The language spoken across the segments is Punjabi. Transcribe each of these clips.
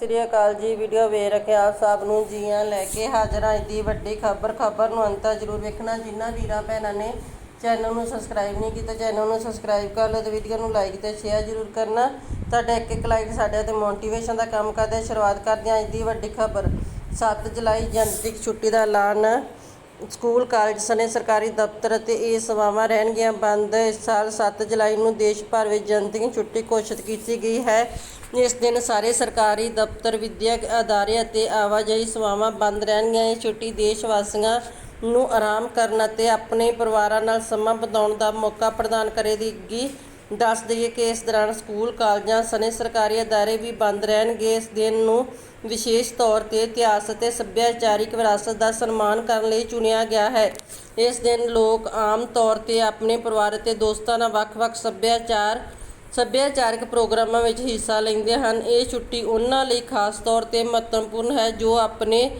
ਸ੍ਰੀ ਅਕਾਲ ਜੀ। ਵੀਡੀਓ ਵੇਖ ਰਹੇ ਆਪ ਸਭ ਨੂੰ, ਜੀਆਂ ਲੈ ਕੇ ਹਾਜ਼ਰ ਹਾਂ। ਅੱਜ ਦੀ ਵੱਡੀ ਖਬਰ ਖਬਰ ਨੂੰ ਅੰਤ ਜ਼ਰੂਰ ਵੇਖਣਾ। ਜਿਨ੍ਹਾਂ ਵੀਰਾਂ ਭੈਣਾਂ ਨੇ ਚੈਨਲ ਨੂੰ ਸਬਸਕ੍ਰਾਈਬ ਨਹੀਂ ਕੀਤਾ ਚੈਨਲ ਨੂੰ ਸਬਸਕ੍ਰਾਈਬ ਕਰ ਲਓ ਤੇ ਵੀਡੀਓ ਨੂੰ ਲਾਈਕ ਤੇ ਸ਼ੇਅਰ ਜ਼ਰੂਰ ਕਰਨਾ। ਤੁਹਾਡਾ ਇੱਕ ਇੱਕ ਲਾਈਕ ਸਾਡੇ ਤੇ ਮੋਟੀਵੇਸ਼ਨ ਦਾ ਕੰਮ ਕਰਦਾ ਸ਼ੁਰੂਆਤ ਕਰਦੇ ਹਾਂ ਅੱਜ ਦੀ ਵੱਡੀ ਖਬਰ। 7 ਜੁਲਾਈ ਜਨਤਕ ਛੁੱਟੀ ਦਾ ਐਲਾਨ। ਸਕੂਲ, ਕਾਲਜ, ਸਣੇ ਸਰਕਾਰੀ ਦਫ਼ਤਰ ਅਤੇ ਇਹ ਸੇਵਾਵਾਂ ਰਹਿਣਗੀਆਂ ਬੰਦ। ਇਸ ਸਾਲ 7 ਜੁਲਾਈ ਨੂੰ ਦੇਸ਼ ਭਰ ਵਿੱਚ ਜਨਤਕ ਛੁੱਟੀ ਘੋਸ਼ਿਤ ਕੀਤੀ ਗਈ ਹੈ। ਇਸ ਦਿਨ ਸਾਰੇ ਸਰਕਾਰੀ ਦਫ਼ਤਰ, ਵਿਦਿਅਕ ਅਦਾਰੇ ਅਤੇ ਆਵਾਜਾਈ ਸੇਵਾਵਾਂ ਬੰਦ ਰਹਿਣਗੀਆਂ। ਇਹ ਛੁੱਟੀ ਦੇਸ਼ ਵਾਸੀਆਂ ਨੂੰ ਆਰਾਮ ਕਰਨ ਅਤੇ ਆਪਣੇ ਪਰਿਵਾਰਾਂ ਨਾਲ ਸਮਾਂ ਬਿਤਾਉਣ ਦਾ ਮੌਕਾ ਪ੍ਰਦਾਨ ਕਰੇਗੀ। ਦੱਸ ਦਈਏ ਕਿ ਇਸ ਦੌਰਾਨ ਸਕੂਲ, ਕਾਲਜਾਂ ਸਣੇ ਸਰਕਾਰੀ ਅਦਾਰੇ ਵੀ ਬੰਦ ਰਹਿਣਗੇ। ਇਸ ਦਿਨ ਨੂੰ ਵਿਸ਼ੇਸ਼ ਤੌਰ ਤੇ ਇਤਿਹਾਸ ਅਤੇ ਸੱਭਿਆਚਾਰਿਕ ਵਿਰਾਸਤ ਦਾ ਸਨਮਾਨ ਕਰਨ ਲਈ ਚੁਣਿਆ ਗਿਆ ਹੈ। ਇਸ ਦਿਨ ਲੋਕ ਆਮ ਤੌਰ ਤੇ ਆਪਣੇ ਪਰਿਵਾਰ ਅਤੇ ਦੋਸਤਾਂ ਨਾਲ ਵੱਖ-ਵੱਖ ਸੱਭਿਆਚਾਰ, ਸੱਭਿਆਚਾਰਕ ਪ੍ਰੋਗਰਾਮਾਂ ਵਿੱਚ ਹਿੱਸਾ ਲੈਂਦੇ ਹਨ। ਇਹ ਛੁੱਟੀ ਉਹਨਾਂ ਲਈ ਖਾਸ ਤੌਰ ਤੇ ਮਹੱਤਵਪੂਰਨ ਹੈ ਜੋ ਆਪਣੇ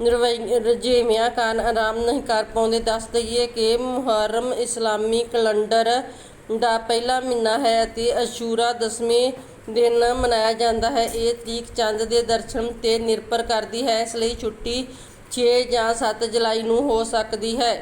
ਰੁਝੇਵਿਆਂ ਕਾਰਨ ਆਰਾਮ ਨਹੀਂ ਕਰ ਪਾਉਂਦੇ। ਦੱਸ ਦਈਏ ਕਿ ਮੁਹਰਮ ਇਸਲਾਮੀ ਕੈਲੰਡਰ ਦਾ ਪਹਿਲਾ ਮਹੀਨਾ ਹੈ ਅਤੇ ਅਸ਼ੂਰਾ ਦਸਵੇਂ ਦਿਨ ਮਨਾਇਆ ਜਾਂਦਾ ਹੈ। ਇਹ ਤਰੀਕ ਚੰਦ ਦੇ ਦਰਸ਼ਨ ਤੇ ਨਿਰਭਰ ਕਰਦੀ ਹੈ। ਇਸ ਲਈ ਛੁੱਟੀ 6 ਜਾਂ 7 ਜੁਲਾਈ ਨੂੰ ਹੋ ਸਕਦੀ ਹੈ।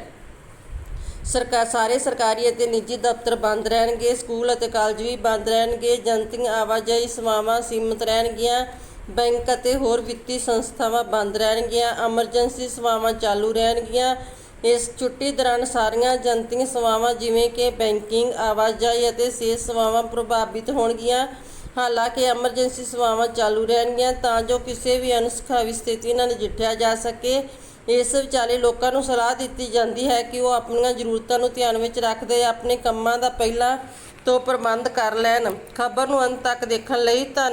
ਸਰਕਾਰ ਸਾਰੇ ਸਰਕਾਰੀ ਅਤੇ ਨਿੱਜੀ ਦਫ਼ਤਰ ਬੰਦ ਰਹਿਣਗੇ, ਸਕੂਲ ਅਤੇ ਕਾਲਜ ਵੀ ਬੰਦ ਰਹਿਣਗੇ ਜਨਤਕ ਆਵਾਜਾਈ ਸੇਵਾਵਾਂ ਸੀਮਿਤ ਰਹਿਣਗੀਆਂ, ਬੈਂਕ ਅਤੇ ਹੋਰ ਵਿੱਤੀ ਸੰਸਥਾਵਾਂ ਬੰਦ ਰਹਿਣਗੀਆਂ, ਐਮਰਜੈਂਸੀ ਸੇਵਾਵਾਂ ਚਾਲੂ ਰਹਿਣਗੀਆਂ ਇਸ ਛੁੱਟੀ ਦੌਰਾਨ ਸਾਰੀਆਂ ਜਨਤਕ ਸੇਵਾਵਾਂ ਜਿਵੇਂ ਕਿ ਬੈਂਕਿੰਗ, ਆਵਾਜਾਈ ਅਤੇ ਸਿਹਤ ਸੇਵਾਵਾਂ ਪ੍ਰਭਾਵਿਤ ਹੋਣਗੀਆਂ। ਹਾਲਾਂਕਿ ਐਮਰਜੈਂਸੀ ਸੇਵਾਵਾਂ ਚਾਲੂ ਰਹਿਣਗੀਆਂ ਤਾਂ ਜੋ ਕਿਸੇ ਵੀ ਅਣਸੁਖਾਵੀ ਸਥਿਤੀ ਨਾਲ ਨਜਿੱਠਿਆ ਜਾ ਸਕੇ। ਇਸ ਵਿਚਾਲੇ ਲੋਕਾਂ ਨੂੰ ਸਲਾਹ ਦਿੱਤੀ ਜਾਂਦੀ ਹੈ ਕਿ ਉਹ ਆਪਣੀਆਂ ਜ਼ਰੂਰਤਾਂ ਨੂੰ ਧਿਆਨ ਵਿੱਚ ਰੱਖਦੇ ਆਪਣੇ ਕੰਮਾਂ ਦਾ ਪਹਿਲਾਂ ਤੋਂ ਪ੍ਰਬੰਧ ਕਰ ਲੈਣ। ਖਬਰ ਨੂੰ ਅੰਤ ਤੱਕ ਦੇਖਣ ਲਈ ਧੰਨ